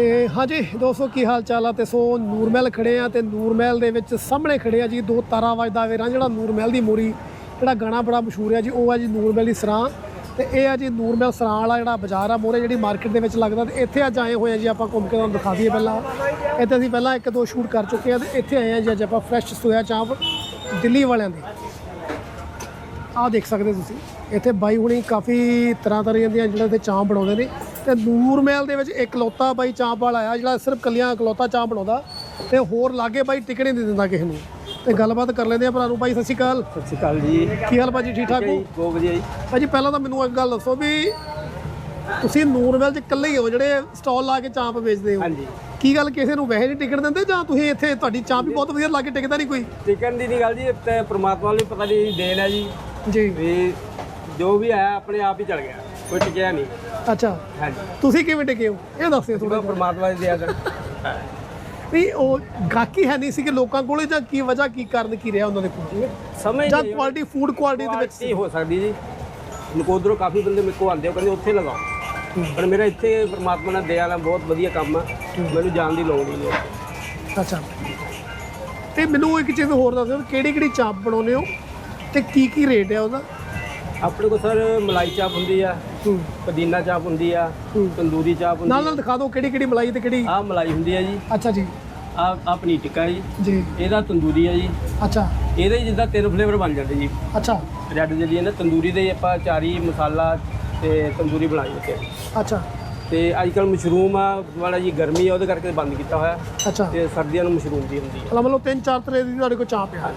ਤੇ ਹਾਂਜੀ, ਦੋਸਤੋ, ਕੀ ਹਾਲ ਚਾਲ ਆ? ਤੇ ਸੋ, ਨੂਰਮਹਿਲ ਖੜੇ ਆ ਤੇ ਨੂਰਮਹਿਲ ਦੇ ਵਿੱਚ ਸਾਹਮਣੇ ਖੜੇ ਆ ਜੀ ਦੋ ਤਾਰਾ ਵਜਦਾ ਵੇਰਾਂ, ਜਿਹੜਾ ਨੂਰਮਹਿਲ ਦੀ ਮੋਰੀ, ਜਿਹੜਾ ਗਾਣਾ ਬੜਾ ਮਸ਼ਹੂਰ ਆ ਜੀ, ਉਹ ਆ ਜੀ ਨੂਰਮਹਿਲ ਦੀ ਸਰਾਂ। ਤੇ ਇਹ ਆ ਜੀ ਨੂਰਮਹਿਲ ਸਰਾਂ ਵਾਲਾ ਜਿਹੜਾ ਬਾਜ਼ਾਰ ਆ, ਮੋਰੇ ਜਿਹੜੀ ਮਾਰਕੀਟ ਦੇ ਵਿੱਚ ਲੱਗਦਾ ਤੇ ਇੱਥੇ ਅੱਜ ਆਏ ਹੋਏ ਆ ਜੀ, ਆਪਾਂ ਘੁੰਮ ਕੇ ਤੁਹਾਨੂੰ ਦਿਖਾ ਦਈਏ ਪਹਿਲਾਂ। ਇੱਥੇ ਅਸੀਂ ਪਹਿਲਾਂ ਇੱਕ ਦੋ ਸ਼ੂਟ ਕਰ ਚੁੱਕੇ ਆ ਤੇ ਇੱਥੇ ਆਏ ਆ ਜੀ ਅੱਜ ਆਪਾਂ ਫਰੈਸ਼ ਸੋਇਆ ਚਾਂਪ ਦਿੱਲੀ ਵਾਲਿਆਂ ਦੀ। ਆਹ ਦੇਖ ਸਕਦੇ ਤੁਸੀਂ, ਇੱਥੇ ਬਾਈ ਹੁਣੀ ਕਾਫੀ ਤਰ੍ਹਾਂ ਤਰ੍ਹਾਂ ਦੀਆਂ ਜਿਹੜਾ ਇੱਥੇ ਚਾਂਪ ਬਣਾਉਂਦੇ ਨੇ। ਤੇ ਨੂਰ ਮਹਿਲ ਦੇ ਵਿੱਚ ਇਕਲੌਤਾ ਬਾਈ ਚਾਂਪ ਵਾਲਾ ਆ ਜਿਹੜਾ ਸਿਰਫ ਕੱਲੀਆਂ ਇਕਲੌਤਾ ਚਾਂਪ ਬਣਾਉਂਦਾ ਤੇ ਹੋਰ ਲਾਗੇ ਬਾਈ ਟਿਕਟ ਨਹੀਂ ਦਿੰਦਾ ਕਿਸੇ ਨੂੰ। ਤੇ ਗੱਲਬਾਤ ਕਰ ਲੈਂਦੇ ਆ ਭਰਾ ਨੂੰ। ਬਾਈ ਸਤਿ ਸ਼੍ਰੀ ਅਕਾਲ। ਸਤਿ ਸ਼੍ਰੀ ਅਕਾਲ ਜੀ। ਕੀ ਹਾਲ ਭਾਜੀ ਠੀਕ ਠਾਕ ਹੋ? ਬਹੁਤ ਵਧੀਆ ਜੀ। ਭਾਜੀ ਪਹਿਲਾਂ ਤਾਂ ਮੈਨੂੰ ਇੱਕ ਗੱਲ ਦੱਸੋ ਵੀ ਤੁਸੀਂ ਨੂਰ ਮਹਿਲ 'ਚ ਇਕੱਲੇ ਹੀ ਹੋ ਜਿਹੜੇ ਸਟਾਲ ਲਾ ਕੇ ਚਾਂਪ ਵੇਚਦੇ ਹੋ। ਹਾਂਜੀ। ਕੀ ਗੱਲ ਕਿਸੇ ਨੂੰ ਵੈਸੇ ਨਹੀਂ ਟਿਕਟ ਦਿੰਦੇ ਜਾਂ ਤੁਸੀਂ ਇੱਥੇ ਤੁਹਾਡੀ ਚਾਂਪ ਵੀ ਬਹੁਤ ਵਧੀਆ ਲਾ ਕੇ ਟਿਕਦਾ ਨਹੀਂ ਕੋਈ? ਚਿਕਨ ਦੀ ਨਹੀਂ ਗੱਲ ਜੀ ਤੇ ਪ੍ਰਮਾਤਮਾ ਨੂੰ ਪਤਾ ਨਹੀਂ ਦੇਣ ਹੈ ਜੀ। ਜੀ। ਵੀ ਜੋ ਵੀ ਆਇਆ ਆਪਣੇ ਆਪ ਹੀ ਚਲ ਗਿਆ। ਕੋਈ ਟਿਕਿਆ ਨਹੀਂ ਅੱਛਾ। ਹਾਂਜੀ। ਤੁਸੀਂ ਕਿਵੇਂ ਟਿਕੇ ਹੋ? ਇਹ ਦੱਸਿਓ ਥੋੜਾ ਪ੍ਰਮਾਤਮਾ ਦੀ ਦਇਆ ਕਰ ਨਹੀਂ ਉਹ ਗਾਹਕੀ ਹੈ ਨਹੀਂ ਸੀ ਕਿ ਲੋਕਾਂ ਕੋਲੇ ਜਾਂ ਕੀ ਵਜ੍ਹਾ ਕੀ ਕਾਰਨ ਕੀ ਰਿਹਾ ਉਹਨਾਂ ਦੇ ਕੋਲ? ਸਮਝ ਜਾਂ ਕੁਆਲਿਟੀ ਫੂਡ ਕੁਆਲਿਟੀ ਦੇ ਵਿੱਚ ਕੁਆਲਿਟੀ ਹੋ ਸਕਦੀ ਜੀ। ਨਕੋਦਰੋਂ ਕਾਫੀ ਬੰਦੇ ਮੇਰੇ ਕੋਲ ਆਉਂਦੇ ਉਹ ਕਹਿੰਦੇ ਉੱਥੇ ਲਗਾਓ। ਪਰ ਮੇਰਾ ਇੱਥੇ ਪ੍ਰਮਾਤਮਾ ਨਾਲ ਦਇਆ ਨਾਲ ਬਹੁਤ ਵਧੀਆ ਕੰਮ ਆ। ਮੈਨੂੰ ਜਾਣ ਦੀ ਲੋੜ ਹੀ ਨਹੀਂ। ਅੱਛਾ। ਤੇ ਮੈਨੂੰ ਇੱਕ ਚੀਜ਼ ਹੋਰ ਦੱਸੋ ਕਿਹੜੀ ਕਿਹੜੀ ਚਾਪ ਬਣਾਉਂਦੇ ਹੋ ਤੇ ਕੀ ਕੀ ਰੇਟ ਹੈ ਉਹਦਾ? ਆਪਣੇ ਕੋਲ ਸਰ ਮਲਾਈ ਚਾਪ ਹੁੰਦੀ ਆ ਪੁਦੀਨਾ ਚਾਪ ਹੁੰਦੀ ਆ ਤੰਦੂਰੀ ਚਾਪ ਹੁੰਦੀ ਨਾਲ ਨਾਲ ਦਿਖਾ ਦਿਓ ਕਿਹੜੀ ਕਿਹੜੀ ਮਲਾਈ ਤੇ ਕਿਹੜੀ ਆ ਮਲਾਈ ਹੁੰਦੀ ਆ ਜੀ। ਅੱਛਾ ਜੀ। ਆ ਆ ਪਨੀਰ ਟਿੱਕਾ ਜੀ। ਜੀ। ਇਹਦਾ ਤੰਦੂਰੀ ਆ ਜੀ। ਅੱਛਾ। ਇਹਦੇ ਜਿੱਦਾਂ ਤਿੰਨ ਫਲੇਵਰ ਬਣ ਜਾਂਦੇ ਜੀ। ਅੱਛਾ। ਰੈੱਡ ਜਿਹੜੀ ਹੈ ਨਾ ਤੰਦੂਰੀ ਦੇ ਆਪਾਂ ਚਾਰੀ ਮਸਾਲਾ ਤੇ ਤੰਦੂਰੀ ਬਣਾਈ ਦਿੱਤੇ ਅੱਛਾ। ਤੇ ਅੱਜ ਕੱਲ ਮਸ਼ਰੂਮ ਆ ਵਾਲਾ ਜੀ ਗਰਮੀ ਆ ਉਹਦੇ ਕਰਕੇ ਬੰਦ ਕੀਤਾ ਹੋਇਆ। ਅੱਛਾ। ਤੇ ਸਰਦੀਆਂ ਨੂੰ ਮਸ਼ਰੂਮ ਦੀ ਹੁੰਦੀ ਹੈ ਮਤਲਬ ਮਤਲਬ ਤਿੰਨ ਚਾਰ ਤਰ੍ਹਾਂ ਦੀ ਤੁਹਾਡੇ ਕੋਲ ਚਾਪ ਹੈ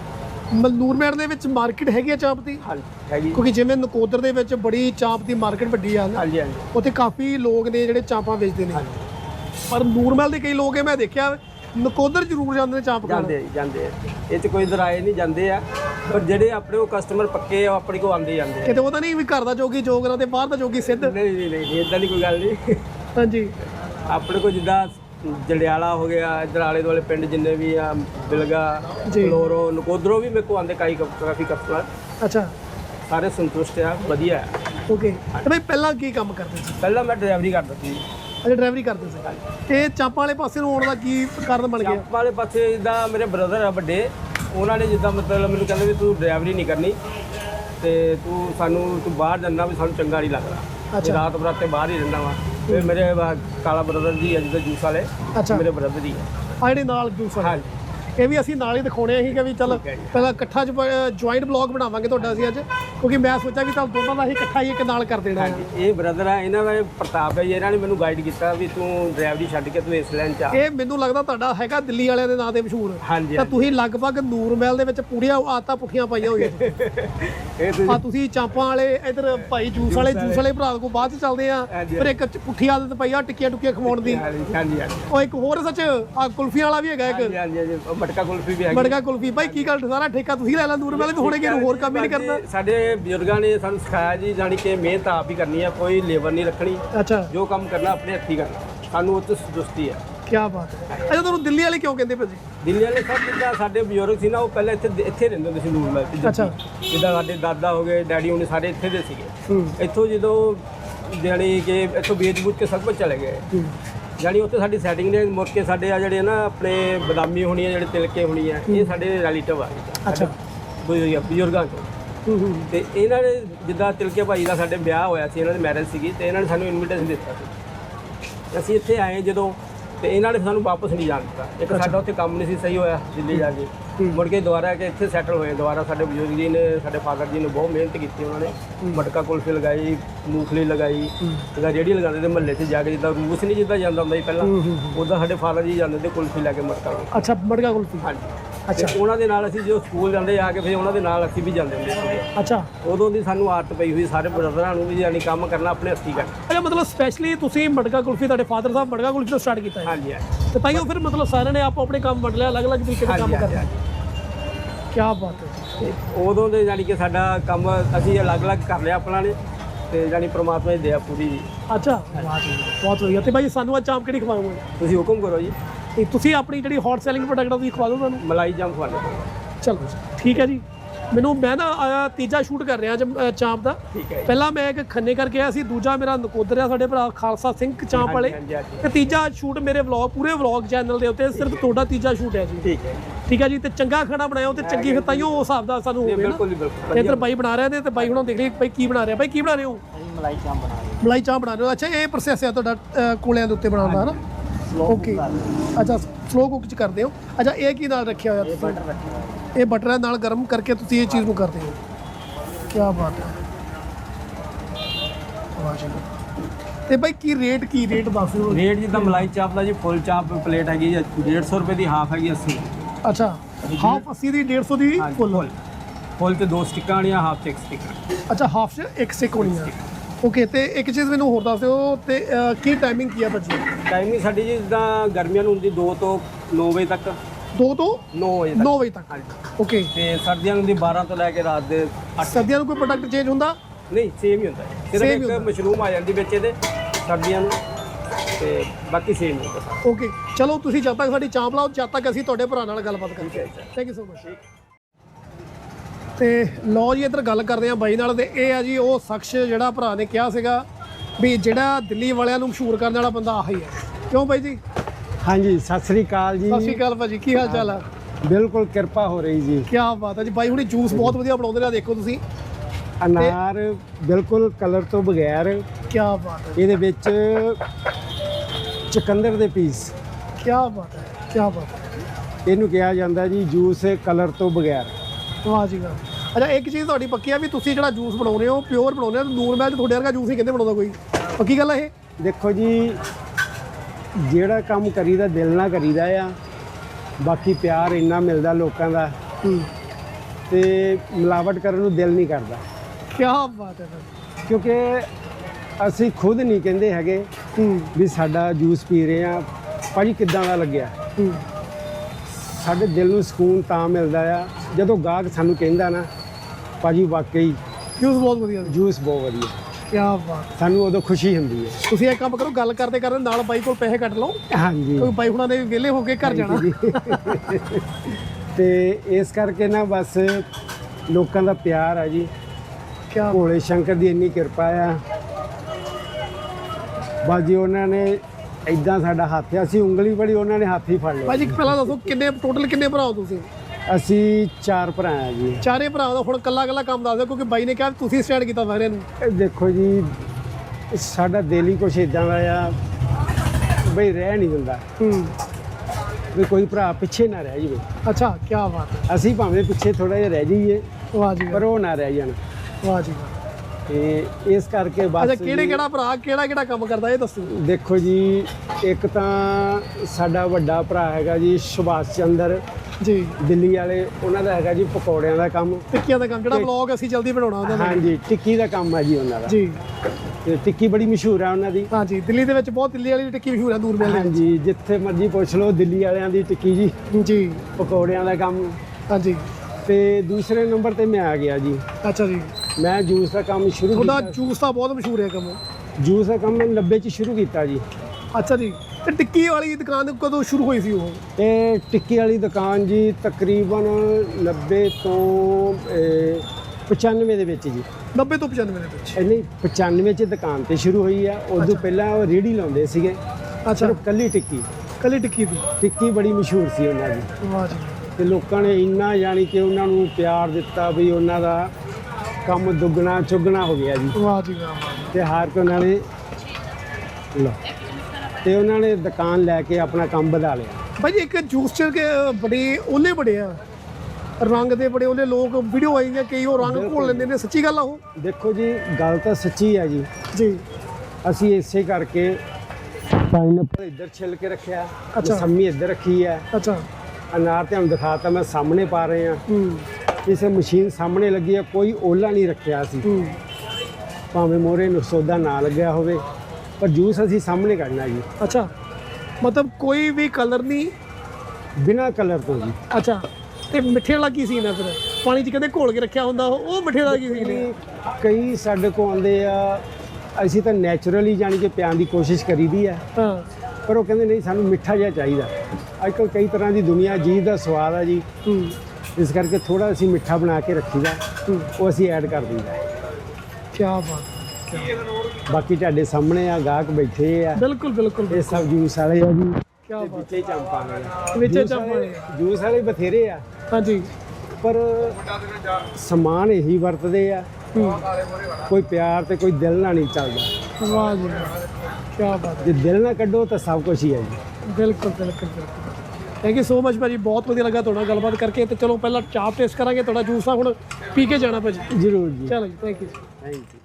ਨੂਰਮੇੜ ਦੇ ਵਿੱਚ ਮਾਰਕੀਟ ਹੈਗੀ ਆ ਚਾਪ ਦੀ? ਹਾਂਜੀ ਹੈਗੀ। ਕਿਉਂਕਿ ਜਿਵੇਂ ਨਕੋਦਰ ਦੇ ਵਿੱਚ ਬੜੀ ਚਾਪ ਦੀ ਮਾਰਕੀਟ ਵੱਡੀ ਆ ਨਾ ਹਾਂਜੀ ਹਾਂਜੀ। ਉੱਥੇ ਕਾਫੀ ਲੋਕ ਨੇ ਜਿਹੜੇ ਚਾਂਪਾਂ ਵੇਚਦੇ ਨੇ। ਹਾਂਜੀ। ਪਰ ਨੂਰਮਹਿਲ ਦੇ ਕਈ ਲੋਕ ਹੈ ਮੈਂ ਦੇਖਿਆ ਨਕੋਦਰ ਜ਼ਰੂਰ ਜਾਂਦੇ ਨੇ ਚਾਂਪ ਖਾਣ। ਜਾਂਦੇ ਆ ਜੀ ਜਾਂਦੇ ਆ। ਇਹ ਚ ਕੋਈ ਦਰਾਏ ਨਹੀਂ ਜਾਂਦੇ ਆ। ਪਰ ਜਿਹੜੇ ਆਪਣੇ ਉਹ ਕਸਟਮਰ ਪੱਕੇ ਆ ਉਹ ਆਪਣੇ ਕੋ ਆਉਂਦੇ ਜਾਂਦੇ ਆ। ਕਿਤੇ ਉਹ ਤਾਂ ਨਹੀਂ ਵੀ ਘਰ ਦਾ ਜੋਗੀ ਜੋਗਰਾ ਤੇ ਬਾਹਰ ਦਾ ਜੋਗੀ ਸਿੱਧ? ਨਹੀਂ ਨਹੀਂ ਨਹੀਂ ਇਦਾਂ ਦੀ ਕੋਈ ਗੱਲ ਨਹੀਂ। ਹਾਂਜੀ। ਆਪਣੇ ਕੋ ਜਿੱਦਾਂ ਜੰਡਿਆਲਾ ਹੋ ਗਿਆ ਇਧਰ ਆਲੇ ਦੁਆਲੇ ਪਿੰਡ ਜਿੰਨੇ ਵੀ ਆ ਬਿਲਗਾ ਜੀ। ਫਲੋਰੋ ਨਕੋਦਰੋਂ ਵੀ ਮੇਰੇ ਕੋ ਆਉਂਦੇ ਕਾਈ ਕਾਫੀ ਕਸਟਮਰ ਅੱਛਾ। ਸਾਰੇ ਸੰਤੁਸ਼ਟ ਆ ਵਧੀਆ ਆ। ਓਕੇ। ਤੇ ਬਈ ਪਹਿਲਾਂ ਕੀ ਕੰਮ ਕਰਦੇ ਸੀ? ਪਹਿਲਾਂ ਮੈਂ ਡਰਾਈਵਰੀ ਕਰਦਾ ਸੀ। ਅਜੇ ਡਰਾਈਵਰੀ ਕਰਦੇ ਸੀ। ਤੇ ਚਾਂਪਾਂ ਵਾਲੇ ਪਾਸੇ ਨੂੰ ਆਉਣ ਦਾ ਕੀ ਕਾਰਨ ਬਣ ਗਿਆ? ਜੰਪ ਵਾਲੇ ਪਾਸੇ ਜਿੱਦਾਂ ਮੇਰੇ ਬ੍ਰਦਰ ਆ ਵੱਡੇ ਉਹਨਾਂ ਨੇ ਜਿੱਦਾਂ ਮਤਲਬ ਮੈਨੂੰ ਕਹਿੰਦੇ ਵੀ ਤੂੰ ਡਰਾਈਵਰੀ ਨਹੀਂ ਕਰਨੀ ਤੇ ਤੂੰ ਸਾਨੂੰ ਤੂੰ ਬਾਹਰ ਜਾਂਦਾ ਵੀ ਸਾਨੂੰ ਚੰਗਾ ਨਹੀਂ ਲੱਗਦਾ। ਅੱਛਾ। ਰਾਤ ਬਰਾਤੇ ਬਾਹਰ ਹੀ ਰਹਿੰਦਾ ਵਾ। ਮੇਰੇ ਵਾ- ਕਾਲਾ ਬ੍ਰਦਰ ਜੀ ਆ ਜਿੱਦਾਂ ਜੂਸ ਵਾਲੇ। ਅੱਛਾ। ਮੇਰੇ ਬ੍ਰਦਰ ਹੀ। ਆ ਆ ਜਿਹੜੇ ਨਾਲ ਜੂਸ ਵਾਲੇ? ਹਾਂਜੀ। ਇਹ ਵੀ ਅਸੀਂ ਨਾਲ ਹੀ ਦਿਖਾਉਣੇ ਸੀ ਕਿ ਵੀ ਚੱਲ ਹੈ। ਪਹਿਲਾਂ ਇਕੱਠਾ ਜੁਆਇੰਟ ਬਲੌਗ ਬਣਾਵਾਂਗੇ ਤੁਹਾਡਾ ਅਸੀਂ ਅੱਜ ਕਿਉਂਕਿ ਮੈਂ ਸੋਚਿਆ ਵੀ ਚੱਲ ਦੋਨਾਂ ਦਾ ਅਸੀਂ ਇਕੱਠਾ ਹੀ ਇੱਕ ਨਾਲ ਕਰ ਦੇਣਾ ਹੈ। ਇਹ ਬ੍ਰਦਰ ਆ ਇਹਨਾਂ ਦਾ ਪ੍ਰਤਾਪ ਹੈ ਇਹਨਾਂ ਨੇ ਮੈਨੂੰ ਗਾਈਡ ਕੀਤਾ ਵੀ ਤੂੰ ਡਰਾਈਵਰੀ ਛੱਡ ਕੇ ਤੂੰ ਇਸ ਲਾਈਨ ਚ ਆ। ਇਹ ਮੈਨੂੰ ਲੱਗਦਾ ਤੁਹਾਡਾ ਹੈਗਾ ਦਿੱਲੀ ਵਾਲਿਆਂ ਦੇ ਨਾਂ ਤੇ ਮਸ਼ਹੂਰ। ਤਾਂ ਤੁਸੀਂ ਲਗਭਗ ਨੂਰਮਹਿਲ ਦੇ ਵਿੱਚ ਪੂਰੀਆਂ ਆਦਤਾਂ ਪੁੱਠੀਆਂ ਪਾਈਆਂ ਹੋਈਆਂ ਇਹ ਤੁਸੀਂ ਆ ਤੁਸੀਂ ਚਾਂਪਾਂ ਵਾਲੇ ਇਧਰ ਭਾਈ ਜੂਸ ਵਾਲੇ ਜੂਸ ਵਾਲੇ ਭਰਾ ਕੋਲ ਬਾਅਦ ਚ ਚੱਲਦੇ ਆ। ਫਿਰ ਇੱਕ ਪੁੱਠੀ ਆਦਤ ਪਈ ਆ ਟਿੱਕੀਆਂ ਟੁੱਕੀਆਂ ਖਵਾਉਣ ਦੀ। ਹਾਂਜੀ ਹਾਂਜੀ। ਉਹ ਇੱਕ ਹੋਰ ਸੱਚ ਆ ਕੁਲਫੀਆਂ ਵਾਲਾ ਵੀ ਹੈਗਾ ਇੱਕ। ਹਾਂਜੀ ਹਾਂਜੀ। ਮਟਕਾ ਕੁਲਫੀ ਵੀ ਹੈਗੀ। ਬੜਗਾ ਕੁਲਫੀ ਭਾਈ ਕੀ ਗੱਲ ਸਾਰਾ ਠੇਕਾ ਤੁਸੀਂ ਲੈ ਲੈ ਨੂਰਮਹਿਲ ਵੀ ਹੋਣੇ ਕਿ ਹੋਰ ਕੰਮ ਹੀ ਨਹੀਂ ਕਰਦਾ ਸਾਡੇ ਬਜ਼ੁਰਗਾਂ ਨੇ ਸਾਨੂੰ ਸਿਖਾਇਆ ਜੀ ਜਾਣੀ ਕਿ ਮਿਹਨਤ ਆਪ ਹੀ ਕਰਨੀ ਆ ਕੋਈ ਲੇਬਰ ਨਹੀਂ ਰੱਖਣੀ। ਅੱਛਾ। ਜੋ ਕੰਮ ਕਰਨਾ ਆਪਣੇ ਹੱਥੀਂ ਕਰਨਾ। ਸਾਨੂੰ ਉਹ 'ਚ ਸੰਤੁਸ਼ਟੀ ਆ ਕੀ ਬਾਤ ਹੈ। ਅੱਛਾ ਤੁਹਾਨੂੰ ਦਿੱਲੀ ਵਾਲੇ ਕਿਉਂ ਕਹਿੰਦੇ ਭਾਜੀ? ਦਿੱਲੀ ਵਾਲੇ ਸਭ ਜਿੱਦਾਂ ਸਾਡੇ ਬਜ਼ੁਰਗ ਸੀ ਨਾ ਉਹ ਪਹਿਲਾਂ ਇੱਥੇ ਇੱਥੇ ਰਹਿੰਦੇ ਹੁੰਦੇ ਸੀ ਨੂਰਮਹਿਲ 'ਚ ਅੱਛਾ। ਜਿੱਦਾਂ ਸਾਡੇ ਦਾਦਾ ਹੋ ਗਏ ਡੈਡੀ ਉਹਨੇ ਸਾਰੇ ਇੱਥੇ ਦੇ ਸੀਗੇ। ਹੂੰ। ਇੱਥੋਂ ਜਦੋਂ ਜਾਣੀ ਕਿ ਇੱਥੋਂ ਵੇਚ ਬੁੱਝ ਕੇ ਸਭ ਕੁਝ ਚਲੇ ਗਏ। ਜਾਣੀ ਉੱਥੇ ਸਾਡੀ ਸੈਟਿੰਗ ਨੇ ਮੁੜ ਕੇ ਸਾਡੇ ਆ ਜਿਹੜੇ ਨਾ ਆਪਣੇ ਬਦਾਮੀ ਹੋਣੀ ਆ ਜਿਹੜੇ ਤਿਲਕੇ ਹੋਣੀ ਆ ਇਹ ਸਾਡੇ ਰਿਲੇਟਿਵ ਆ। ਅੱਛਾ। ਬਜ਼ੁਰਗ- ਤੋਂ। ਤੇ ਇਹਨਾਂ ਨੇ ਜਿੱਦਾਂ ਤਿਲਕੇ ਭਾਈ ਦਾ ਸਾਡੇ ਵਿਆਹ ਹੋਇਆ ਸੀ ਇਹਨਾਂ ਦੀ ਮੈਰਿਜ ਸੀਗੀ ਤੇ ਇਹਨਾਂ ਨੇ ਸਾਨੂੰ ਇਨਵੀਟੇਸ਼ਨ ਦਿੱਤਾ ਸੀ। ਅਸੀਂ ਇੱਥੇ ਆਏ ਜਦੋਂ ਤੇ ਇਹਨਾਂ ਨੇ ਸਾਨੂੰ ਵਾਪਸ ਨਹੀਂ ਜਾਣ ਦਿੱਤਾ। ਇੱਕ ਸਾਡਾ ਉੱਥੇ ਕੰਮ ਨਹੀਂ ਸੀ ਸਹੀ ਹੋਇਆ ਦਿੱਲੀ ਜਾ ਕੇ। ਮੁੜ ਕੇ ਦੁਬਾਰਾ ਕਿ ਇੱਥੇ ਸੈਟਲ ਹੋਏ ਦੁਬਾਰਾ ਸਾਡੇ ਬਜ਼ੁਰਗ ਜੀ ਨੇ ਸਾਡੇ ਫਾਦਰ ਜੀ ਨੇ ਬਹੁਤ ਮਿਹਨਤ ਕੀਤੀ ਉਹਨਾਂ ਨੇ। ਮਟਕਾ ਕੁਲਫੀ ਲਗਾਈ ਮੂੰਗਫਲੀ ਲਗਾਈ ਜਿੱਦਾਂ ਰੇੜੀ ਲਗਾਉਂਦੇ ਤੇ ਮਹੱਲੇ 'ਚ ਜਾ ਕੇ ਜਿੱਦਾਂ ਰੂਸ ਨਹੀਂ ਜਿੱਦਾਂ ਜਾਂਦਾ ਹੁੰਦਾ ਸੀ ਪਹਿਲਾਂ ਉਦਾਂ ਸਾਡੇ ਫਾਦਰ ਜੀ ਜਾਂਦੇ ਤੇ ਕੁਲਫੀ ਲੈ ਕੇ ਮਟਕਾ। ਅੱਛਾ ਬੜਗਾ ਕੁਲਫੀ। ਹਾਂਜੀ। ਅੱਛਾ। ਤੇ ਉਹਨਾਂ ਦੇ ਨਾਲ ਅਸੀਂ ਜੋ ਸਕੂਲ ਜਾਂਦੇ ਆ ਕੇ ਫਿਰ ਉਹਨਾਂ ਦੇ ਨਾਲ ਅਸੀਂ ਵੀ ਜਾਂਦੇ ਹੁੰਦੇ ਸੀਗੇ। ਅੱਛਾ। ਉਦੋਂ ਦੀ ਸਾਨੂੰ ਆਦਤ ਪਈ ਹੋਈ ਸਾਰੇ ਬ੍ਰਦਰਾਂ ਨੂੰ ਵੀ ਯਾਨੀ ਕੰਮ ਕਰਨਾ ਆਪਣੇ ਹੱਥੀਂ ਕਰਨਾ ਅੱਛਾ ਮਤਲਬ ਸਪੈਸ਼ਲੀ ਤੁਸੀਂ ਮੜਗਾ ਕੁਲਫੀ ਤੁਹਾਡੇ ਫਾਦਰ ਸਾਹਿਬ ਮੜਗਾ ਕੁਲਫੀ ਤੋਂ ਸਟਾਰਟ ਕੀਤਾ ਹੈ। ਹਾਂਜੀ ਹਾਂਜੀ। ਤੇ ਤਾਈਓ ਫਿਰ ਮਤਲਬ ਸਾਰਿਆਂ ਨੇ ਆਪੋ ਆਪਣੇ ਕੰਮ ਵੰਡ ਲਿਆ ਅਲੱਗ-ਅਲੱਗ ਤਰੀਕੇ ਨਾਲ ਕੰਮ ਹਾਂਜੀ, ਕਰਨਾ। ਹਾਂਜੀ। ਕੀ ਬਾਤ ਹੈ। ਤੇ ਉਦੋਂ ਦੇ ਯਾਨੀ ਕਿ ਸਾਡਾ ਕੰਮ ਅਸੀਂ ਅਲੱਗ-ਅਲੱਗ ਕਰ ਲਿਆ ਆਪਣਾ ਨੇ ਤੇ ਯਾਨੀ ਪ੍ਰਮਾਤਮਾ ਦੀ ਦਇਆ ਪੂਰੀ। ਜੀ ਅੱਛਾ ਬਹੁਤ ਵਧੀਆ ਤੇ ਭਾਈ ਸਾਨੂੰ ਅੱਜ ਚਾਂਪ ਕਿਹੜੀ ਖਵਾਓਗੇ? ਤੁਸੀਂ ਹੁਕਮ ਕਰੋ ਜੀ। ਤੇ ਤੁਸੀਂ ਆਪਣੀ ਜਿਹੜੀ ਹੌਟ ਸੈਲਿੰਗ ਪ੍ਰੋਡਕਟ ਆ ਤੁਸੀਂ ਖਵਾ ਦਿਓ ਤੁਹਾਨੂੰ ਮਲਾਈ ਜੰਮ ਖਵਾਣੇ ਚਲੋ ਜੀ ਠੀਕ ਹੈ ਜੀ। ਮੈਨੂੰ ਮੈਂ ਨਾ ਆਇਆ ਤੀਜਾ ਸ਼ੂਟ ਕਰ ਰਿਹਾ ਅੱਜ ਅ, ਚਾਂਪ ਦਾ। ਠੀਕ ਹੈ ਜੀ। ਪਹਿਲਾਂ ਮੈਂ ਇੱਕ ਖੰਨੇ ਕਰਕੇ ਆਇਆ ਸੀ ਦੂਜਾ ਮੇਰਾ ਨਕੋਦਰ ਆ ਸਾਡੇ ਭਰਾ ਖਾਲਸਾ ਸਿੰਘ ਚਾਂਪ ਵਾਲੇ। ਹਾਂਜੀ, ਹਾਂਜੀ। ਤੇ ਤੀਜਾ ਸ਼ੂਟ ਮੇਰੇ ਵਲੌਗ ਪੂਰੇ ਵਲੌਗ ਚੈਨਲ ਦੇ ਉੱਤੇ ਸਿਰਫ ਤੁਹਾਡਾ ਤੀਜਾ ਸ਼ੂਟ ਹੈ ਜੀ। ਠੀਕ ਹੈ ਠੀਕ ਹੈ ਜੀ ਤੇ ਚੰਗਾ ਖਾਣਾ ਬਣਾਇਆ ਤੇ ਚੰਗੀ ਫਿਰ ਤਾਈਓ ਉਸ ਹਿਸਾਬ ਦਾ ਸਾਨੂੰ ਹੋਵੇ ਨਾ। ਬਿਲਕੁਲ ਜੀ ਬਿਲਕੁਲ। ਤੇ ਇੱਧਰ ਬਾਈ ਬਣਾ ਰਹੇ ਨੇ ਤੇ ਬਾਈ ਹੁਣ ਦੇਖ ਲਈ ਬਾਈ ਕੀ ਬਣਾ ਰਿਹਾ। ਬਾਈ ਕੀ ਬਣਾ ਰਹੇ ਹੋ? ਮਲਾਈ ਚਾਂਪ ਬਣਾ ਲਈ ਮਲਾਈ ਚਾਹ ਬਣਾ ਰਹੇ ਹੋ। ਅੱਛਾ ਇਹ ਪ੍ਰੋਸੈਸ ਹੈ ਤੁਹਾਡਾ ਅ, ਕੋਲਿਆਂ ਦੇ ਉੱਤੇ ਬਣਾਉਣ ਦਾ ਹੈ ਨਾ ਓਕੇ ਅੱਛਾ ਸਲੋ ਕੁੱਕ ਚ ਕਰਦੇ ਹੋ? ਅੱਛਾ ਇਹ ਕੀ ਨਾਲ ਰੱਖਿਆ ਹੋਇਆ ਤੁਸੀਂ? ਬਟਰ ਰੱਖਿਆ ਹੋਇਆ। ਇਹ ਬਟਰ ਨਾਲ ਗਰਮ ਕਰਕੇ ਤੁਸੀਂ ਇਹ ਚੀਜ਼ ਨੂੰ ਕਰਦੇ ਹੋ। ਕੀ ਬਾਤ ਹੈ। ਵਾਹ। ਤੇ ਬਾਈ ਕੀ ਰੇਟ ਕੀ ਰੇਟ ਦੱਸ ਦਿਓ। ਰੇਟ ਜਿੱਦਾਂ ਮਲਾਈ ਚਾਪ ਦਾ ਜੀ ਫੁੱਲ ਚਾਪ ਪਲੇਟ ਹੈਗੀ ਜੀ 150 ਰੁਪਏ ਦੀ ਹਾਫ ਹੈਗੀ 80 ਅੱਛਾ ਹਾਫ 80 ਦੀ 150 ਦੀ ਫੁੱਲ। ਫੁੱਲ। ਤੇ ਦੋ ਸਟਿੱਕਾਂ ਵਾਲੀਆਂ ਹਾਫ ਤੇ ਇੱਕ ਸਟਿੱਕ। ਅੱਛਾ ਹਾਫ ਚ ਇੱਕ ਸਿਕ ਹੋਣੀ ਆ। ਓਕੇ ਤੇ ਇੱਕ ਚੀਜ਼ ਮੈਨੂੰ ਹੋਰ ਦੱਸ ਦਿਓ ਤੇ ਕੀ ਟਾਈਮਿੰਗ ਕੀ ਆ ਭਾਜੀ? ਟਾਈਮਿੰਗ ਸਾਡੀ ਜੀ ਜਿੱਦਾਂ ਗਰਮੀਆਂ ਨੂੰ ਹੁੰਦੀ 2 ਤੋਂ 9 ਵਜੇ ਤੱਕ। 2 ਤੋਂ 9 ਵਜੇ ਤੱਕ। 9 ਵਜੇ ਤੱਕ। ਓਕੇ ਤੇ ਸਰਦੀਆਂ ਨੂੰ ਹੁੰਦੀ 12 ਤੋਂ ਲੈ ਕੇ ਰਾਤ ਦੇ 8 ਸਰਦੀਆਂ ਨੂੰ ਕੋਈ ਪ੍ਰੋਡਕਟ ਚੇਂਜ ਹੁੰਦਾ? ਨਹੀਂ ਸੇਮ ਹੀ ਹੁੰਦਾ। ਹੈ। ਸਿਰਫ Same ਹੀ ਇੱਕ ਹੁੰਦਾ। ਮਸ਼ਰੂਮ ਆ ਜਾਂਦੀ ਵਿੱਚ ਇਹਦੇ ਸਰਦੀਆਂ ਨੂੰ। ਤੇ ਬਾਕੀ ਸੇਮ ਹੀ ਹੁੰਦਾ। ਓਕੇ ਚਲੋ ਤੁਸੀਂ ਜਦ ਤੱਕ ਸਾਡੀ ਲਾਓ ਜਦ ਤੱਕ ਅਸੀਂ ਤੁਹਾਡੇ ਭਰਾ ਨਾਲ ਗੱਲਬਾਤ ਕਰਾਂਗੇ। ਹੈ। ਥੈਂਕ ਯੂ ਸੋ ਮਚ ਤੇ ਲਓ ਜੀ ਇੱਧਰ ਗੱਲ ਕਰਦੇ ਆ ਬਾਈ ਨਾਲ ਤੇ ਇਹ ਆ ਜੀ ਉਹ ਸ਼ਖਸ ਜਿਹੜਾ ਭਰਾ ਨੇ ਕਿਹਾ ਸੀਗਾ ਵੀ ਜਿਹੜਾ ਦਿੱਲੀ ਵਾਲਿਆਂ ਨੂੰ ਮਸ਼ਹੂਰ ਕਰਨ ਵਾਲਾ ਬੰਦਾ ਆਹੀ ਹੈ। ਕਿਉਂ ਬਾਈ ਜੀ? ਹਾਂਜੀ ਸਤਿ ਸ੍ਰੀ ਅਕਾਲ ਜੀ। ਸਤਿ ਸ਼੍ਰੀ ਅਕਾਲ ਭਾਜੀ ਕੀ ਹਾਲ ਚਾਲ ਆ? ਬਿਲਕੁਲ ਕਿਰਪਾ ਹੋ ਰਹੀ ਜੀ। ਕੀ ਬਾਤ ਹੈ ਜੀ ਬਾਈ ਹੁਣੀ ਜੂਸ ਬਹੁਤ ਵਧੀਆ ਬਣਾਉਂਦੇ ਨੇ ਆਹ ਦੇਖੋ ਤੁਸੀਂ। ਅਨਾਰ ਬਿਲਕੁਲ ਕਲਰ ਤੋਂ ਬਗੈਰ ਕੀ ਬਾਤ ਹੈ ਇਹਦੇ ਵਿੱਚ ਚਕੰਦਰ ਦੇ ਪੀਸ। ਕੀ ਬਾਤ ਹੈ ਕੀ ਬਾਤ ਹੈ ਇਹਨੂੰ ਕਿਹਾ ਜਾਂਦਾ ਜੀ ਜੂਸ ਕਲਰ ਤੋਂ ਬਗੈਰ। ਵਾਹ ਜੀ ਵਾਹ। ਅੱਛਾ ਇੱਕ ਚੀਜ਼ ਤੁਹਾਡੀ ਪੱਕੀ ਆ ਵੀ ਤੁਸੀਂ ਜਿਹੜਾ ਜੂਸ ਬਣਾਉਂਦੇ ਹੋ ਪਿਓਰ ਬਣਾਉਂਦੇ ਹੋ ਨੂਰ ਮਹਿਲ ਤੁਹਾਡੇ ਵਰਗਾ ਜੂਸ ਹੀ ਕਹਿੰਦੇ ਬਣਾਉਂਦਾ ਕੋਈ। ਪੱਕੀ ਗੱਲ ਹੈ ਇਹ? ਦੇਖੋ ਜੀ ਜਿਹੜਾ ਕੰਮ ਕਰੀਦਾ ਦਿਲ ਨਾਲ ਕਰੀਦਾ ਆ ਬਾਕੀ ਪਿਆਰ ਇੰਨਾ ਮਿਲਦਾ ਲੋਕਾਂ ਦਾ ਤੇ ਮਿਲਾਵਟ ਕਰਨ ਨੂੰ ਦਿਲ ਨਹੀਂ ਕਰਦਾ। ਕੀ ਬਾਤ ਹੈ ਫਿਰ। ਕਿਉਂਕਿ ਅਸੀਂ ਖੁਦ ਨਹੀਂ ਕਹਿੰਦੇ ਹੈਗੇ ਵੀ ਸਾਡਾ ਜੂਸ ਪੀ ਰਹੇ ਆ ਭਾਜੀ ਕਿੱਦਾਂ ਦਾ ਲੱਗਿਆ? ਸਾਡੇ ਦਿਲ ਨੂੰ ਸਕੂਨ ਤਾਂ ਮਿਲਦਾ ਆ। ਜਦੋਂ ਗਾਹਕ ਸਾਨੂੰ ਕਹਿੰਦਾ ਨਾ ਭਾਜੀ ਵਾਕਈ ਜੂਸ ਬਹੁਤ ਵਧੀਆ ਸੀ ਜੂਸ ਬਹੁਤ ਵਧੀਆ। ਕੀ ਬਾਤ। ਸਾਨੂੰ ਉਦੋਂ ਖੁਸ਼ੀ ਹੁੰਦੀ ਹੈ। ਤੁਸੀਂ ਇੱਕ ਕੰਮ ਕਰੋ ਗੱਲ ਕਰਦੇ ਕਰਦੇ ਨਾਲ ਬਾਈ ਕੋਲ ਪੈਸੇ ਕੱਟ ਲਓ। ਹਾਂਜੀ। ਕਿਉਂਕਿ ਬਾਈ ਹੁਣਾਂ ਵੀ ਵਿਹਲੇ ਹੋ ਕੇ ਘਰ ਜਾਣਾ। ਤੇ ਇਸ ਕਰਕੇ ਨਾ ਬਸ ਲੋਕਾਂ ਦਾ ਪਿਆਰ ਆ ਜੀ। ਭੋਲੇ ਸ਼ੰਕਰ ਦੀ ਇੰਨੀ ਕਿਰਪਾ ਆ। ਬਾਜੀ ਉਹਨਾਂ ਨੇ ਇਦਾਂ ਸਾਡਾ ਹੱਥ ਅਸੀਂ ਉਂਗਲੀ ਫੜੀ ਉਹਨਾਂ ਨੇ ਹੱਥ ਹੀ ਫੜ ਲਿਆ। ਭਾਈ ਜੀ ਪਹਿਲਾਂ ਦੱਸੋ ਕਿੰਨੇ ਟੋਟਲ ਕਿੰਨੇ ਭਰਾ ਹੋ ਤੁਸੀਂ? ਅਸੀਂ ਚਾਰ ਭਰਾ ਆ ਜੀ। ਚਾਰੇ ਭਰਾ ਦਾ ਹੁਣ ਕੱਲਾ ਕੱਲਾ ਕੰਮ ਦੱਸ ਦਿਓ ਕਿਉਂਕਿ ਬਾਈ ਨੇ ਕਿਹਾ ਤੁਸੀਂ ਸਟਾਰਟ ਕੀਤਾ ਸਾਰਿਆਂ ਨੂੰ। ਇਹ ਦੇਖੋ ਜੀ ਸਾਡਾ ਦਿਲ ਹੀ ਕੁਛ ਇਦਾਂ ਦਾ ਆ ਬਈ ਰਹਿ ਨਹੀਂ ਦਿੰਦਾ। ਹੂੰ। ਵੀ ਕੋਈ ਭਰਾ ਪਿੱਛੇ ਨਾ ਰਹਿ ਜਾਵੇ। ਅੱਛਾ ਕੀ ਬਾਤ ਹੈ। ਅਸੀਂ ਭਾਵੇਂ ਪਿੱਛੇ ਥੋੜਾ ਜਿਹਾ ਰਹਿ ਜਾਈਏ ਵਾਹ ਜੀ ਪਰ ਉਹ ਨਾ ਰਹਿ ਜਾਣ। ਵਾਹ, ਵਾਹ ਜੀ ਵਾਹ। ਤੇ ਇਸ ਕਰਕੇ ਬਸ ਅੱਛਾ ਕਿਹੜੇ ਕਿਹੜਾ ਭਰਾ ਕਿਹੜਾ ਕਿਹੜਾ ਕੰਮ ਕਰਦਾ ਇਹ ਦੱਸੋ। ਦੇਖੋ ਜੀ ਇੱਕ ਤਾਂ ਸਾਡਾ ਵੱਡਾ ਭਰਾ ਹੈਗਾ ਜੀ ਸੁਭਾਸ਼ ਚੰਦਰ। ਜੀ। ਦਿੱਲੀ ਵਾਲੇ ਉਹਨਾਂ ਦਾ ਹੈਗਾ ਜੀ ਪਕੌੜਿਆਂ ਦਾ ਕੰਮ। ਟਿੱਕੀਆਂ ਦਾ ਕੰਮ ਜਿਹੜਾ ਵਲੌਗ ਅਸੀਂ ਜਲਦੀ ਬਣਾਉਣਾ ਉਹਨਾਂ ਦਾ ਹਾਂਜੀ ਟਿੱਕੀ ਦਾ ਕੰਮ ਹੈ ਜੀ ਉਹਨਾਂ ਦਾ। ਜੀ। ਤੇ ਟਿੱਕੀ ਬੜੀ ਮਸ਼ਹੂਰ ਹੈ ਉਹਨਾਂ ਦੀ। ਹਾਂਜੀ ਦਿੱਲੀ ਦੇ ਵਿੱਚ ਬਹੁਤ ਦਿੱਲੀ ਵਾਲੀ ਟਿੱਕੀ ਮਸ਼ਹੂਰ ਹੈ ਦੂਰ ਮਿਲਦੇ ਹਾਂਜੀ ਜਿੱਥੇ ਮਰਜ਼ੀ ਪੁੱਛ ਲਓ ਦਿੱਲੀ ਵਾਲਿਆਂ ਦੀ ਟਿੱਕੀ ਜੀ। ਜੀ। ਪਕੌੜਿਆਂ ਦਾ ਕੰਮ। ਹਾਂਜੀ। ਤੇ ਦੂਸਰੇ ਨੰਬਰ ਤੇ ਮੈਂ ਆ ਗਿਆ ਜੀ। ਅੱਛਾ ਜੀ। ਮੈਂ ਜੂਸ ਦਾ ਕੰਮ ਸ਼ੁਰੂ ਤੁਹਾਡਾ ਕੀਤਾ ਜੂਸ ਦਾ ਬਹੁਤ ਮਸ਼ਹੂਰ ਹੈ ਕੰਮ। ਜੂਸ ਦਾ ਕੰਮ ਮੈਂ 90 ਚ ਸ਼ੁਰੂ ਕੀਤਾ ਜੀ। ਅੱਛਾ ਜੀ। ਤੇ ਟਿੱਕੀ ਵਾਲੀ ਦੁਕਾਨ ਕਦੋਂ ਸ਼ੁਰੂ ਹੋਈ ਸੀ ਉਹ? ਇਹ ਟਿੱਕੀ ਵਾਲੀ ਦੁਕਾਨ ਜੀ ਤਕਰੀਬਨ 90 ਤੋਂ ਅਹ, 95 ਦੇ ਵਿੱਚ ਜੀ। 90 ਤੋਂ 95 ਦੇ ਵਿੱਚ। ਇਹ ਨਹੀਂ 95 ਚ ਦੁਕਾਨ ਤੇ ਸ਼ੁਰੂ ਹੋਈ ਆ। ਉਦੋਂ ਪਹਿਲਾਂ ਉਹ ਰੇੜੀ ਲਾਉਂਦੇ ਸੀਗੇ। ਅੱਛਾ। ਸਿਰਫ ਕੱਲੀ ਟਿੱਕੀ। ਕੱਲੀ ਟਿੱਕੀ ਦੀ। ਟਿੱਕੀ ਬੜੀ ਮਸ਼ਹੂਰ ਸੀ ਉਹਨਾਂ ਦੀ। ਵਾਹ ਜੀ। ਤੇ ਲੋਕਾਂ ਨੇ ਇੰਨਾ ਯਾਨੀ ਕਿ ਉਹਨਾਂ ਨੂੰ ਪਿਆਰ ਦਿੱਤਾ ਵੀ ਉਹਨਾਂ ਦਾ ਕੰਮ ਦੁੱਗਣਾ ਚੁੱਗਣਾ ਹੋ ਗਿਆ ਜੀ। ਵਾਹ ਜੀ ਵਾਹ। ਤੇ ਹਾਰ ਕੇ ਉਹਨਾਂ ਨੇ ਲਓ। ਤੇ ਉਹਨਾਂ ਨੇ ਦੁਕਾਨ ਲੈ ਕੇ ਆਪਣਾ ਕੰਮ ਵਧਾ ਲਿਆ। ਭਾਈ ਜੀ ਇੱਕ ਜੂਸ ਚ ਕੇ ਬੜੇ ਉਹਲੇ ਬੜੇ ਆ। ਰੰਗ ਦੇ ਬੜੇ ਉਹਲੇ ਲੋਕ ਵੀਡੀਓ ਆਈ ਨੇ ਕਈ ਉਹ ਰੰਗ ਘੋਲ ਲੈਂਦੇ ਨੇ। ਸੱਚੀ ਗੱਲ ਆ ਉਹ? ਦੇਖੋ ਜੀ ਗੱਲ ਤਾਂ ਸੱਚੀ ਹੈ ਜੀ। ਜੀ। ਅਸੀਂ ਇਸੇ ਕਰਕੇ ਪਾਈਨਐਪਲ ਇੱਧਰ ਛਿੱਲ ਕੇ ਰੱਖਿਆ। ਅੱਛਾ। ਮਸੰਮੀ ਇੱਧਰ ਰੱਖੀ ਹੈ ਅੱਛਾ। ਅਨਾਰ ਤੁਹਾਨੂੰ ਦਿਖਾਤਾ ਮੈਂ ਸਾਹਮਣੇ ਪਾ ਰਹੇ ਹਾਂ। ਹੂੰ। ਕਿਸੇ ਮਸ਼ੀਨ ਸਾਹਮਣੇ ਲੱਗੀ ਹੈ ਕੋਈ ਓਲਾ ਨਹੀਂ ਰੱਖਿਆ ਸੀ। ਭਾਵੇਂ ਮੋਰੇ ਨੂੰ ਸੌਦਾ ਨਾ ਲੱਗਿਆ ਹੋਵੇ ਪਰ ਜੂਸ ਅਸੀਂ ਸਾਹਮਣੇ ਕੱਢਣਾ ਜੀ। ਅੱਛਾ ਮਤਲਬ ਕੋਈ ਵੀ ਕਲਰ ਨਹੀਂ? ਬਿਨਾਂ ਕਲਰ ਤੋਂ ਜੀ। ਅੱਛਾ ਤੇ ਮਿੱਠੇ ਵਾਲਾ ਕੀ ਸੀਨ ਹੈ ਫਿਰ? ਪਾਣੀ 'ਚ ਕਹਿੰਦੇ ਘੋਲ ਕੇ ਰੱਖਿਆ ਹੁੰਦਾ ਉਹ ਮਿੱਠੇ ਵਾਲਾ ਕੀ ਸੀਨ ਹੈ ਕਈ ਸਾਡੇ ਕੋਲ ਆਉਂਦੇ ਆ ਅਸੀਂ ਤਾਂ ਨੈਚੁਰਲੀ ਜਾਣੀ ਕਿ ਪਿਆਉਣ ਦੀ ਕੋਸ਼ਿਸ਼ ਕਰੀਦੀ ਆ। ਹਾਂ। ਪਰ ਉਹ ਕਹਿੰਦੇ ਨਹੀਂ ਸਾਨੂੰ ਮਿੱਠਾ ਜਿਹਾ ਚਾਹੀਦਾ। ਅੱਜ ਕੱਲ੍ਹ ਕਈ ਤਰ੍ਹਾਂ ਦੀ ਦੁਨੀਆ ਜੀਭ ਦਾ ਸਵਾਦ ਆ ਜੀ। ਇਸ ਕਰਕੇ ਥੋੜਾ ਅਸੀਂ ਮਿੱਠਾ ਬਣਾ ਕੇ ਰੱਖੀਦਾ ਉਹ ਅਸੀਂ ਐਡ ਕਰ ਦਈਦਾ ਕੀ ਬਾਤ ਬਾਕੀ ਤੁਹਾਡੇ ਸਾਹਮਣੇ ਆ ਗਾਹਕ ਬੈਠੇ ਆ। ਬਿਲਕੁਲ ਬਿਲਕੁਲ ਇਹ ਸਭ ਜੂਸ ਵਾਲੇ ਆ ਜੀ। ਕੀ ਬਾਤ ਵਿੱਚੇ ਚੰਪਾ ਨੇ ਵਿੱਚ ਜੂਸ ਚੰਪਾ ਵਾਲੇ- ਨੇ। ਜੂਸ ਵਾਲੇ ਬਥੇਰੇ ਆ। ਹਾਂਜੀ। ਪਰ ਸਮਾਨ ਇਹੀ ਵਰਤਦੇ ਆ। ਕੋਈ ਪਿਆਰ ਤੇ ਕੋਈ ਦਿਲ ਨਾਲ ਨਹੀਂ ਚੱਲਦਾ। ਵਾਹ ਜੀ ਕੀ ਬਾਤ ਜੇ ਦਿਲ ਨਾਲ ਕੱਢੋ ਤਾਂ ਸਭ ਕੁਝ ਹੀ ਹੈ ਜੀ। ਬਿਲਕੁਲ ਬਿਲਕੁਲ ਬਿਲਕੁਲ। ਥੈਂਕ ਯੂ ਸੋ ਮਚ ਭਾਜੀ ਬਹੁਤ ਵਧੀਆ ਲੱਗਾ ਤੁਹਾਡਾ ਗੱਲਬਾਤ ਕਰਕੇ ਤੇ ਚਲੋ ਪਹਿਲਾਂ ਚਾਹ ਟੇਸਟ ਕਰਾਂਗੇ ਤੁਹਾਡਾ ਜੂਸ ਆ ਹੁਣ ਪੀ ਕੇ ਜਾਣਾ ਭਾਜੀ। ਜ਼ਰੂਰ ਜੀ। ਚਲੋ ਜੀ ਥੈਂਕ ਯੂ ਥੈਂਕ ਯੂ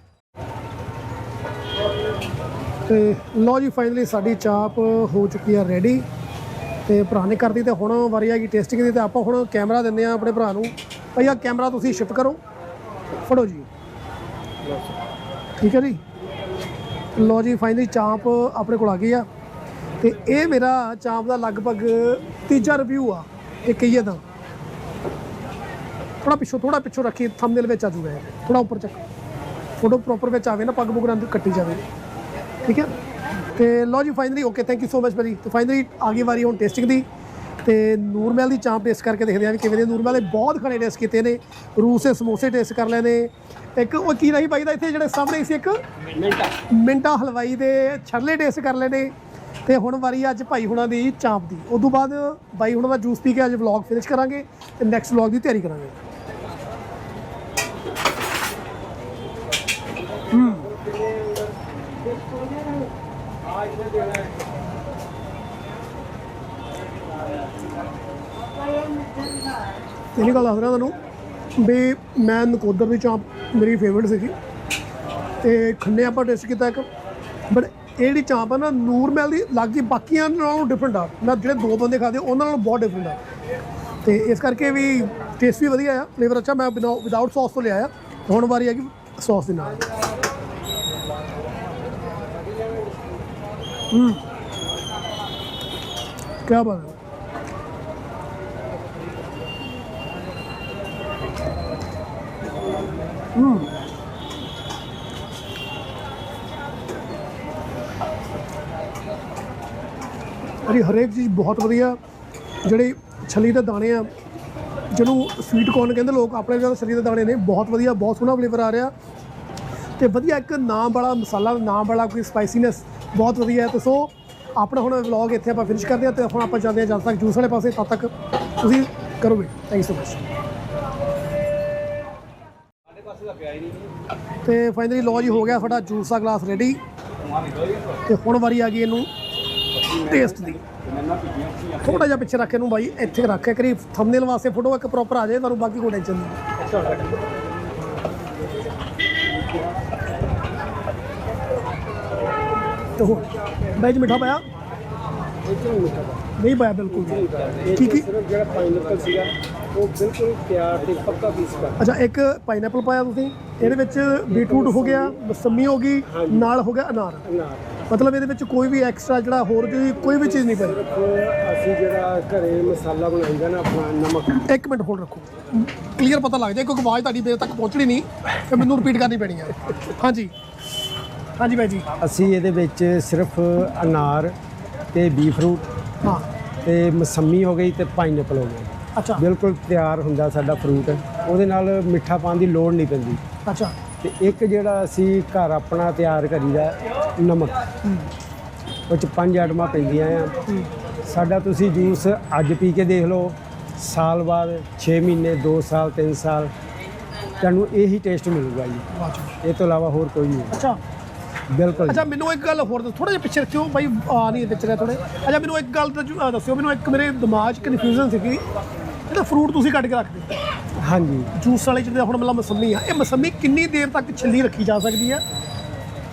ਤੇ ਲਓ ਜੀ ਫਾਈਨਲੀ ਸਾਡੀ ਚਾਪ ਹੋ ਚੁੱਕੀ ਆ ਰੈਡੀ ਤੇ ਭਰਾ ਨੇ ਕਰਦੀ ਤੇ ਹੁਣ ਵਾਰੀ ਆ ਗਈ ਟੇਸਟਿੰਗ ਦੀ ਤੇ ਆਪਾਂ ਹੁਣ ਕੈਮਰਾ ਦਿੰਦੇ ਆ ਆਪਣੇ ਭਰਾ ਨੂੰ। ਭਾਈ ਆ ਕੈਮਰਾ ਤੁਸੀਂ ਸ਼ਿਫਟ ਕਰੋ। ਫੜੋ ਜੀ। ਠੀਕ ਹੈ ਜੀ? ਲਓ ਜੀ ਫਾਈਨਲੀ ਚਾਪ ਆਪਣੇ ਕੋਲ ਆ ਗਈ ਆ। ਤੇ ਇਹ ਮੇਰਾ ਚਾਪ ਦਾ ਲਗਭਗ ਤੀਜਾ ਰਿਵਿਊ ਆ ਇਹ ਕਹੀਏ ਤਾਂ। ਥੋੜਾ ਪਿੱਛੋਂ ਥੋੜਾ ਪਿੱਛੋਂ ਰੱਖੀ ਥੰਬਨੇਲ ਵਿੱਚ ਆ ਜੂਗਾ ਥੋੜਾ ਉੱਪਰ ਚੱਕ। ਫੋਟੋ ਪ੍ਰੋਪਰ ਵਿੱਚ ਆਵੇ ਨਾ ਪੱਗ ਪੁੱਗ ਨਾਲ ਕੱਟੀ ਜਾਵੇ। ਠੀਕ ਹੈ? ਤੇ ਲਓ ਜੀ finally okay thank you so much ਭਾਜੀ। ਤੇ ਫਾਈਨਲੀ ਆ ਗਈ ਵਾਰੀ ਹੁਣ ਟੇਸਟਿੰਗ ਦੀ। ਤੇ ਨੂਰਮਹਿਲ ਦੀ ਚਾਂਪ ਟੇਸਟ ਕਰਕੇ ਦੇਖਦੇ ਆ ਵੀ ਕਿਵੇਂ ਦੇ ਨੂਰਮਹਿਲ ਦੇ ਬਹੁਤ ਖਾਣੇ ਟੇਸਟ ਕੀਤੇ ਨੇ। ਰੂਸ ਦੇ ਸਮੋਸੇ ਟੇਸਟ ਕਰ ਲੈਣੇ ਇੱਕ ਉਹ ਕੀ ਰਹੀ ਬਾਈ ਦਾ ਇੱਥੇ ਜਿਹੜੇ ਸਾਹਮਣੇ ਸੀ ਇੱਕ? ਮਿੰਟਾ। ਮਿੰਟਾ ਹਲਵਾਈ ਦੇ ਛਰਲੇ ਟੇਸਟ ਕਰ ਲੈਣੇ ਤੇ ਹੁਣ ਵਾਰੀ ਅੱਜ ਭਾਈ ਹੁਣਾਂ ਦੀ ਚਾਂਪ ਦੀ। ਉਸ ਤੋਂ ਬਾਅਦ ਭਾਈ ਹੁਣਾਂ ਦਾ ਜੂਸ ਪੀ ਕੇ ਅੱਜ ਵਲੌਗ ਫਿਨਿਸ਼ ਕਰਾਂਗੇ ਤੇ ਨੈਕਸਟ ਵਲੌਗ ਦੀ ਤਿਆਰੀ ਕਰਾਂਗੇ। ਇਹੀ ਗੱਲ ਦੱਸ ਰਿਹਾ ਤੁਹਾਨੂੰ ਵੀ ਮੈਂ ਨਕੋਦਰ ਦੀ ਚਾਂਪ ਮੇਰੀ ਫੇਵਰਿਟ ਸੀਗੀ। ਤੇ ਖੰਨੇ ਆਪਾਂ ਟੇਸਟ ਕੀਤਾ ਇੱਕ ਬਟ ਇਹ ਜਿਹੜੀ ਚਾਂਪ ਆ ਨਾ, ਨੂਰ ਮਹਿਲ ਦੀ ਲੱਗੀ ਬਾਕੀਆਂ ਨਾਲੋਂ ਡਿਫਰੈਂਟ ਆ। ਮੈਂ ਜਿਹੜੇ ਦੋ ਬੰਦੇ ਖਾਦੇ, ਉਹਨਾਂ ਨਾਲੋਂ ਬਹੁਤ ਡਿਫਰੈਂਟ ਆ। ਤੇ ਇਸ ਕਰਕੇ ਵੀ ਟੇਸਟ ਵੀ ਵਧੀਆ ਆ। ਫਲੇਵਰ ਅੱਛਾ, ਮੈਂ ਵਿਦਆਊਟ ਸੌਸ ਤੋਂ ਲਿਆ ਆ ਹੁਣ ਵਾਰੀ ਆ ਕਿ ਸੌਸ ਦੇ ਨਾਲ। ਹੂੰ। ਕੀ ਬਾਤ ਹੈ। ਅਰੇ ਹਰੇਕ ਚੀਜ਼ ਬਹੁਤ ਵਧੀਆ, ਜਿਹੜੇ ਛਲੀ ਦੇ ਦਾਣੇ ਆ, ਜਿਹਨੂੰ ਸਵੀਟ ਕੌਰਨ ਕਹਿੰਦੇ ਲੋਕ, ਆਪਣੇ ਜਿਹੜਾ ਛਲੀ ਦੇ ਦਾਣੇ ਨੇ, ਬਹੁਤ ਵਧੀਆ, ਬਹੁਤ ਸੋਹਣਾ ਫਲੇਵਰ ਆ ਰਿਹਾ। ਤੇ ਵਧੀਆ ਇੱਕ ਨਾਮ ਵਾਲਾ ਮਸਾਲਾ, ਨਾਮ ਵਾਲਾ ਕੋਈ ਸਪਾਈਸੀਨੈਸ ਬਹੁਤ ਵਧੀਆ ਹੈ। ਤੇ ਸੋ, ਆਪਣਾ ਹੁਣ ਵਲੌਗ ਇੱਥੇ ਆਪਾਂ ਫਿਨਿਸ਼ ਕਰਦੇ ਹਾਂ ਤੇ ਹੁਣ ਆਪਾਂ ਚੱਲਦੇ ਹਾਂ ਜਦ ਤੱਕ ਜੂਸ ਵਾਲੇ ਪਾਸੇ, ਤਦ ਤੱਕ ਤੁਸੀਂ ਕਰੋਗੇ। ਥੈਂਕ ਯੂ ਸੋ ਮਚ ਤੇ ਫਾਈਨਲੀ ਲੋ ਜੀ, ਹੋ ਗਿਆ ਸਾਡਾ ਜੂਸ ਦਾ ਗਲਾਸ ਰੈਡੀ ਤੇ ਹੁਣ ਵਾਰੀ ਆ ਗਈ ਇਹਨੂੰ। ਟੇਸਟ ਦੀ। ਥੋੜਾ ਜਿਹਾ ਪਿੱਛੇ ਰੱਖ ਇਹਨੂੰ ਬਾਈ ਇੱਥੇ ਰੱਖ ਕੇ ਕਰੀ ਥੰਬਨੇਲ ਵਾਸਤੇ ਫੋਟੋ ਇੱਕ ਪ੍ਰੋਪਰ ਆ ਜਾਏ ਤੁਹਾਨੂੰ ਬਾਕੀ ਕੋਈ ਟੈਨਸ਼ਨ ਨਹੀਂ। ਤੇ ਹੁਣ ਬਾਈ ਜੀ ਮਿੱਠਾ ਪਾਇਆ? ਨਹੀਂ ਪਾਇਆ ਬਿਲਕੁਲ। ਕੀ ਕੀ? ਜਿਹੜਾ ਪਾਈਨਐਪਲ ਸੀਗਾ ਉਹ ਬਿਲਕੁਲ ਪਿਆਰ ਤੇ ਪੱਕਾ ਪੀਸ ਕਰ ਅੱਛਾ ਇੱਕ ਪਾਈਨਐਪਲ ਪਾਇਆ ਤੁਸੀਂ ਇਹਦੇ ਵਿੱਚ ਬੀਟਰੂਟ ਹੋ ਗਿਆ ਮਸੰਮੀ ਹੋ ਗਈ ਨਾਲ ਹੋ ਗਿਆ ਅਨਾਰ। ਨਾ ਮਤਲਬ ਇਹਦੇ ਵਿੱਚ ਕੋਈ ਵੀ ਐਕਸਟਰਾ ਜਿਹੜਾ ਹੋਰ ਕੋਈ ਕੋਈ ਵੀ ਚੀਜ਼ ਨਹੀਂ ਪਾਈ। ਅਸੀਂ ਜਿਹੜਾ ਘਰੇ ਮਸਾਲਾ ਬਣਾਈਦਾ ਨਾ ਆਪਣਾ ਨਮਕ। ਇੱਕ ਮਿੰਟ ਹੋਲਡ ਰੱਖੋ। ਕਲੀਅਰ ਪਤਾ ਲੱਗ ਜਾਏ ਕਿਉਂਕਿ ਆਵਾਜ਼ ਤੁਹਾਡੀ ਮੇਰੇ ਤੱਕ ਪਹੁੰਚਣੀ ਨਹੀਂ ਤੇ ਮੈਨੂੰ ਰਿਪੀਟ ਕਰਨੀ ਪੈਣੀ ਹੈ ਹਾਂਜੀ। ਹਾਂਜੀ ਬਾਈ ਜੀ। ਅਸੀਂ ਇਹਦੇ ਵਿੱਚ ਸਿਰਫ ਅਨਾਰ ਤੇ ਬੀ ਫਰੂਟ ਹਾਂ। ਤੇ ਮਸੰਮੀ ਹੋ ਗਈ ਤੇ ਪਾਈਨਐਪਲ ਹੋ ਗਿਆ। ਅੱਛਾ। ਬਿਲਕੁਲ ਤਿਆਰ ਹੁੰਦਾ ਸਾਡਾ ਫਰੂਟ ਉਹਦੇ ਨਾਲ ਮਿੱਠਾ ਪਾਉਣ ਦੀ ਲੋੜ ਨਹੀਂ ਪੈਂਦੀ। ਅੱਛਾ। ਤੇ ਇੱਕ ਜਿਹੜਾ ਅਸੀਂ ਘਰ ਆਪਣਾ ਤਿਆਰ ਕਰੀਦਾ ਨਮਕ ਉਹ ਚ ਪੰਜ ਆਈਟਮਾਂ ਪੈਂਦੀਆਂ ਆ। ਸਾਡਾ ਤੁਸੀਂ ਜੂਸ ਅੱਜ ਪੀ ਕੇ ਦੇਖ ਲਓ ਸਾਲ ਬਾਅਦ 6 ਮਹੀਨੇ 2 ਸਾਲ 3 ਸਾਲ ਤੁਹਾਨੂੰ ਇਹੀ ਟੇਸਟ ਮਿਲੂਗਾ ਜੀ। ਇਹ ਤੋਂ ਇਲਾਵਾ ਹੋਰ ਕੋਈ ਨਹੀਂ। ਅੱਛਾ। ਬਿਲਕੁਲ ਅੱਛਾ ਮੈਨੂੰ ਇੱਕ ਗੱਲ ਹੋਰ ਦੱਸੋ ਥੋੜਾ ਜਿਹਾ ਪਿੱਛੇ ਰੱਖਿਓ ਬਾਈ ਆ ਨਹੀਂ ਵਿੱਚ ਰਿਹਾ ਥੋੜੇ ਅੱਛਾ ਮੈਨੂੰ ਇੱਕ ਗੱਲ ਦੱਸਿਓ ਮੈਨੂੰ ਇੱਕ ਮੇਰੇ ਦਿਮਾਗ 'ਚ ਕਨਫਿਊਜ਼ਨ ਸੀਗੀ। ਇਹਦਾ ਫਰੂਟ ਤੁਸੀਂ ਕੱਟ ਕੇ ਰੱਖਦੇ। ਹਾਂਜੀ। ਜੂਸ ਵਾਲੇ ਜਿਹਦੇ ਹੁਣ ਮਤਲਬ ਮਸੰਮੀ ਆ ਇਹ ਮਸੰਮੀ ਕਿੰਨੀ ਦੇਰ ਤੱਕ ਛਿੱਲੀ ਰੱਖੀ ਜਾ ਸਕਦੀ ਆ?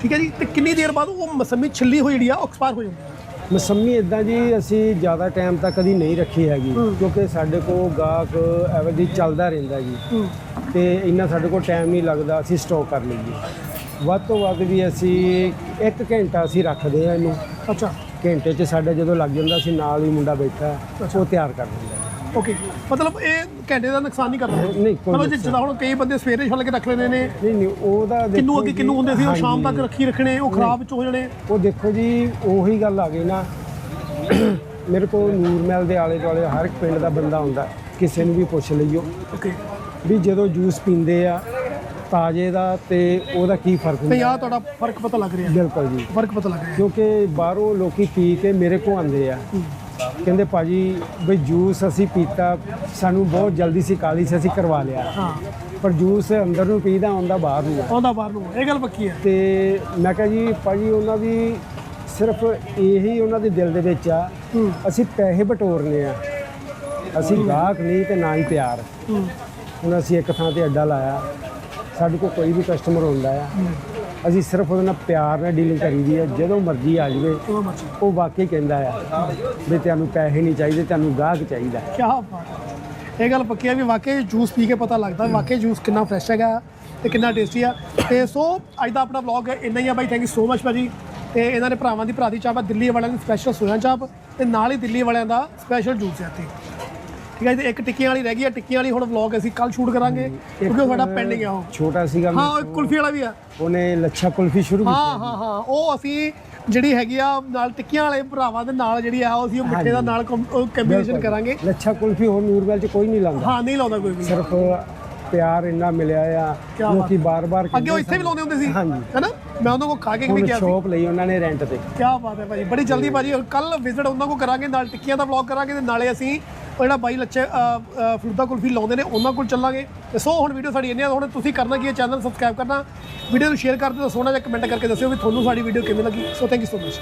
ਠੀਕ ਹੈ ਜੀ ਤੇ ਕਿੰਨੀ ਦੇਰ ਬਾਅਦ ਉਹ ਮਸੰਮੀ ਛਿੱਲੀ ਹੋਈ ਜਿਹੜੀ ਆ ਉਹ ਐਕਸਪਾਇਰ ਹੋ ਜਾਂਦੀ ਆ? ਮਸੰਮੀ ਇਦਾਂ ਜੀ ਅਸੀਂ ਜ਼ਿਆਦਾ ਟਾਈਮ ਤੱਕ ਕਦੀ ਨਹੀਂ ਰੱਖੀ ਹੈਗੀ ਕਿਉਂਕਿ ਸਾਡੇ ਕੋਲ ਗਾਹਕ ਐਵੇਂ ਦੀ ਚੱਲਦਾ ਰਹਿੰਦਾ ਜੀ। ਹੂੰ। ਤੇ ਇੰਨਾ ਸਾਡੇ ਕੋਲ ਟਾਈਮ ਨਹੀਂ ਲੱਗਦਾ ਅਸੀਂ ਸਟਾਕ ਕਰ ਲਈਏ। ਵੱਧ ਤੋਂ ਵੱਧ ਵੀ ਅਸੀਂ 1 ਘੰਟਾ ਅਸੀਂ ਰੱਖਦੇ ਆ ਇਹਨੂੰ। ਅੱਛਾ। ਘੰਟੇ 'ਚ ਸਾਡਾ ਜਦੋਂ ਲੱਗ ਜਾਂਦਾ ਅਸੀਂ ਨਾਲ ਹੀ ਮੁੰਡਾ ਬੈਠਾ। ਉਹ ਤਿਆਰ ਕਰ ਦਿੰਦਾ। ਓਕੇ ਮਤਲਬ ਇਹ ਘੰਟੇ ਦਾ ਨੁਕਸਾਨ ਨਹੀਂ ਕਰਦਾ? ਨਹੀਂ, ਕੋਈ ਮਤਲਬ ਜਿੱਦਾਂ ਹੁਣ ਕਈ ਬੰਦੇ ਸਵੇਰੇ ਛੱਲ ਕੇ ਰੱਖ ਲੈਂਦੇ ਨੇ ਨਹੀਂ ਨਹੀਂ ਉਹਦਾ ਕਿੰਨੂ ਅੱਗੇ ਕਿੰਨੂ ਹੁੰਦੇ ਸੀ ਉਹ ਸ਼ਾਮ ਤੱਕ। ਰੱਖੀ ਰੱਖਣੇ ਉਹ ਖਰਾਬ ਵਿੱਚ ਹੋ ਜਾਣੇ। ਉਹ ਦੇਖੋ ਜੀ ਉਹੀ ਗੱਲ ਆ ਗਈ ਨਾ। ਮੇਰੇ ਕੋਲ ਨੂਰਮਹਿਲ ਦੇ ਆਲੇ ਦੁਆਲੇ ਹਰ ਇੱਕ ਪਿੰਡ ਦਾ ਬੰਦਾ ਹੁੰਦਾ ਕਿਸੇ ਨੂੰ ਵੀ ਪੁੱਛ ਲਈਓ। ਓਕੇ ਵੀ ਜਦੋਂ ਜੂਸ ਪੀਂਦੇ ਆ ਤਾਜ਼ੇ ਦਾ ਤੇ ਉਹਦਾ ਕੀ ਫ਼ਰਕ ਤੇ ਹੁੰਦਾ ਆਹ ਤੁਹਾਡਾ ਫ਼ਰਕ ਪਤਾ ਲੱਗ ਰਿਹਾ। ਬਿਲਕੁਲ ਜੀ। ਫ਼ਰਕ ਪਤਾ ਲੱਗ ਰਿਹਾ। ਕਿਉਂਕਿ ਬਾਹਰੋਂ ਲੋਕੀ ਪੀ ਕੇ ਮੇਰੇ ਕੋਲ ਆਉਂਦੇ ਆ। ਕਹਿੰਦੇ ਭਾਜੀ ਬਈ ਜੂਸ ਅਸੀਂ ਪੀਤਾ ਸਾਨੂੰ ਬਹੁਤ ਜਲਦੀ ਸੀ ਕਾਲੀ ਸੀ ਅਸੀਂ ਕਰਵਾ ਲਿਆ। ਹਾਂ। ਪਰ ਜੂਸ ਅੰਦਰ ਨੂੰ ਪੀਦਾ ਆਉਂਦਾ ਬਾਹਰ ਨੂੰ। ਆ ਆਉਂਦਾ ਬਾਹਰ ਨੂੰ ਇਹ ਗੱਲ ਪੱਕੀ ਹੈ। ਤੇ ਮੈਂ ਕਿਹਾ ਜੀ ਭਾਜੀ ਉਹਨਾਂ ਦੀ ਸਿਰਫ ਇਹੀ ਉਹਨਾਂ ਦੇ ਦਿਲ ਦੇ ਵਿੱਚ ਆ। ਹੂੰ। ਅਸੀਂ ਪੈਸੇ ਬਟੋਰਨੇ ਆ। ਅਸੀਂ ਗਾਹਕ ਨਹੀਂ ਤੇ ਨਾ ਹੀ ਪਿਆਰ। ਹੂੰ। ਹੁਣ ਅਸੀਂ ਇੱਕ ਥਾਂ ਤੇ ਅੱਡਾ ਲਾਇਆ। ਸਾਡੇ ਕੋਲ ਕੋਈ ਵੀ ਕਸਟਮਰ ਹੁੰਦਾ ਆ। ਅਸੀਂ ਸਿਰਫ ਉਹਦੇ ਨਾਲ ਪਿਆਰ ਨਾਲ ਡੀਲਿੰਗ ਕਰੀਦੀ ਹੈ ਜਦੋਂ ਮਰਜ਼ੀ ਆ ਜਾਵੇ ਉਹ ਵਾਕਈ ਕਹਿੰਦਾ ਆ ਵੀ ਤੁਹਾਨੂੰ ਪੈਸੇ ਨਹੀਂ ਚਾਹੀਦੇ ਤੁਹਾਨੂੰ ਗਾਹਕ ਚਾਹੀਦਾ। ਕੀ ਬਾਤ ਹੈ। ਇਹ ਗੱਲ ਪੱਕੀ ਹੈ ਵੀ ਵਾਕਈ ਜੂਸ ਪੀ ਕੇ ਪਤਾ ਲੱਗਦਾ ਵਾਕਈ ਜੂਸ ਕਿੰਨਾ ਫਰੈਸ਼ ਹੈਗਾ ਤੇ ਕਿੰਨਾ ਟੇਸਟੀ ਆ। ਤੇ ਸੋ ਅੱਜ ਦਾ ਆਪਣਾ ਵਲੌਗ ਇੰਨਾ ਹੀ ਆ bye thank you so much ਭਾਜੀ। ਤੇ ਇਹਨਾਂ ਦੇ ਭਰਾਵਾਂ ਦੀ ਭਰਾ ਦੀ ਚਾਹ ਆ ਦਿੱਲੀ ਵਾਲਿਆਂ ਦੀ ਸਪੈਸ਼ਲ ਸੋਇਆ ਚਾਪ ਤੇ ਨਾਲ ਹੀ ਦਿੱਲੀ ਵਾਲਿਆਂ ਦਾ ਸਪੈਸ਼ਲ ਜੂਸ ਹੈ ਇੱਥੇ। ਠੀਕ ਹੈ ਜੀ ਤੇ ਇੱਕ ਟਿੱਕੀਆਂ ਵਾਲੀ ਰਹਿ ਗਈ ਆ ਟਿੱਕੀਆਂ ਵਾਲੀ ਹੁਣ ਵਲੌਗ ਅਸੀਂ ਕੱਲ ਸ਼ੂਟ ਕਰਾਂਗੇ ਕਿਉਂਕਿ ਉਹ ਸਾਡਾ ਪੈਂਡਿੰਗ ਆ ਉਹ। ਛੋਟਾ ਸੀਗਾ ਹਾਂ ਉਹ ਕੁਲਫੀ ਵਾਲਾ ਵੀ ਆ। ਉਹਨੇ ਲੱਛਾ ਕੁਲਫੀ ਸ਼ੁਰੂ ਕੀਤੀ ਹਾਂ ਹਾਂ ਹਾਂ ਉਹ ਅਸੀਂ ਜਿਹੜੀ ਹੈਗੀ ਆ ਨਾਲ ਟਿੱਕੀਆਂ ਵਾਲੇ ਭਰਾਵਾਂ ਦੇ ਨਾਲ ਜਿਹੜੀ ਆ ਉਹ ਅਸੀਂ ਉਹ ਮਿੱਠੇ ਦਾ ਨਾਲ ਕੰਬੀਨੇਸ਼ਨ ਕਰਾਂਗੇ। ਲੱਛਾ ਕੁਲਫੀ ਹੋਰ ਨੂਰਵੈਲ ਚ ਕੋਈ ਨਹੀਂ ਲਾਉਂਦਾ। ਹਾਂ ਨਹੀਂ ਲਾਉਂਦਾ ਕੋਈ ਵੀ। ਸਿਰਫ ਪਿਆਰ ਇੰਨਾ ਮਿਲਿਆ ਆ ਲੋਕੀ ਬਾਰ-ਬਾਰ ਅੱਗੇ ਉਹ ਇੱਥੇ ਵੀ ਲਾਉਂਦੇ ਹੁੰਦੇ ਸੀ। ਹੈਨਾ? ਮੈਂ ਉਹਨਾਂ ਕੋਲ ਖਾ ਕੇ ਵੀ ਗਿਆ ਸੀ? ਸ਼ੋਪ ਲਈ ਉਹਨਾਂ ਨੇ ਰੈਂਟ ਤੇ। ਕੀ ਬਾਤ ਹੈ ਭਾਜੀ ਬੜੀ ਜਲਦੀ ਭਾਜੀ ਕੱਲ ਵਿਜ਼ਿਟ ਉਹਨਾਂ ਕੋਲ ਕਰਾਂਗੇ ਨਾਲ ਟਿੱਕੀਆਂ ਦਾ ਵਲੌਗ ਕਰਾਂਗੇ ਤੇ ਨਾਲੇ ਅਸੀਂ ਉਹ ਜਿਹੜਾ ਬਾਈ ਲੱਚੇ ਅ, ਫਲੂਦਾ ਕੁਲਫੀ ਲਾਉਂਦੇ ਨੇ ਉਹਨਾਂ ਕੋਲ ਚੱਲਾਂਗੇ। ਤੇ ਸੋ ਹੁਣ ਵੀਡੀਓ ਸਾਡੀ ਇੰਨੀ ਆ ਹੁਣ ਤੁਸੀਂ ਕਰਨਾ ਕੀ ਹੈ ਚੈਨਲ ਸਬਸਕ੍ਰਾਈਬ ਕਰਨਾ। ਵੀਡੀਓ ਨੂੰ ਸ਼ੇਅਰ ਕਰ ਦਿਓ ਸੋਹਣਾ ਜਿਹਾ ਕਮੈਂਟ ਕਰਕੇ ਦੱਸਿਓ ਵੀ ਤੁਹਾਨੂੰ ਸਾਡੀ ਵੀਡੀਓ ਕਿਵੇਂ ਲੱਗੀ। So thank you so much